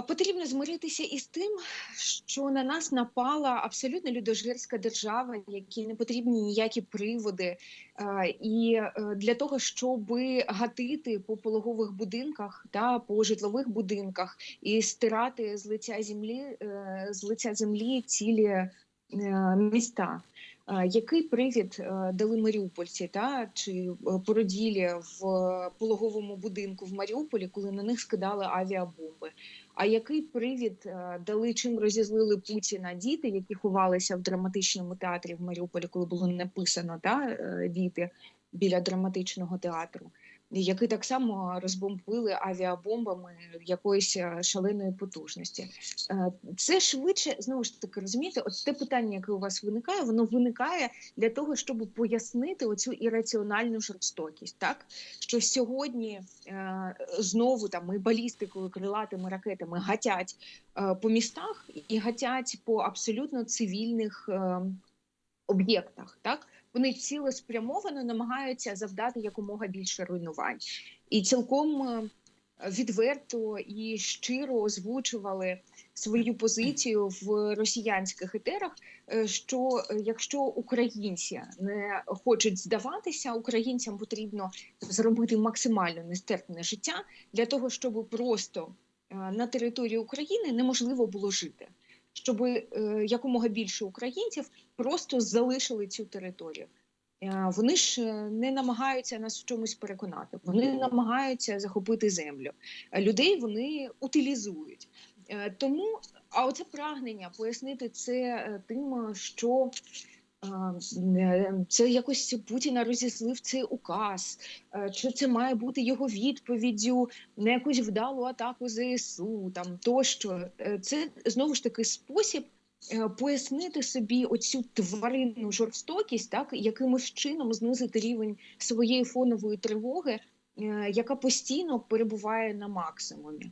Потрібно змиритися із тим, що на нас напала абсолютно людожерська держава, якій не потрібні ніякі приводи. І е, для того, щоб гатити по пологових будинках та по житлових будинках і стирати з лиця землі е, з лиця землі цілі е, міста. Який привід дали маріупольці, та чи породілі в пологовому будинку в Маріуполі, коли на них скидали авіабомби? А який привід е, дали чим розізлили Путіна діти, які ховалися в драматичному театрі в Маріуполі, коли було написано та е, діти біля драматичного театру, які так само розбомбили авіабомбами якоїсь е, шаленої потужності? Е, Це швидше знову ж таки розумієте, от те питання, яке у вас виникає, воно виникає для того, щоб пояснити оцю ірраціональну жорстокість, так що сьогодні е, знову там і балістикою, крилатими ракетами гатять по містах і гатять по абсолютно цивільних е, об'єктах. Так вони цілеспрямовано намагаються завдати якомога більше руйнувань, і цілком е, відверто і щиро озвучували свою позицію в росіянських етерах. е, Що е, якщо українці не хочуть здаватися, українцям потрібно зробити максимально нестерпне життя для того, щоб просто на території України неможливо було жити, щоб е, якомога більше українців просто залишили цю територію. Е, Вони ж е, не намагаються нас в чомусь переконати. Вони намагаються захопити землю. Людей вони утилізують. Тому, а оце прагнення пояснити це тим, що це якось Путіна розіслив цей указ, е, що це має бути його відповіддю на якусь вдалу атаку ЗСУ, там тощо. Е, Це знову ж таки спосіб е, пояснити собі оцю тваринну жорстокість, так якимось чином знизити рівень своєї фонової тривоги, е, яка постійно перебуває на максимумі.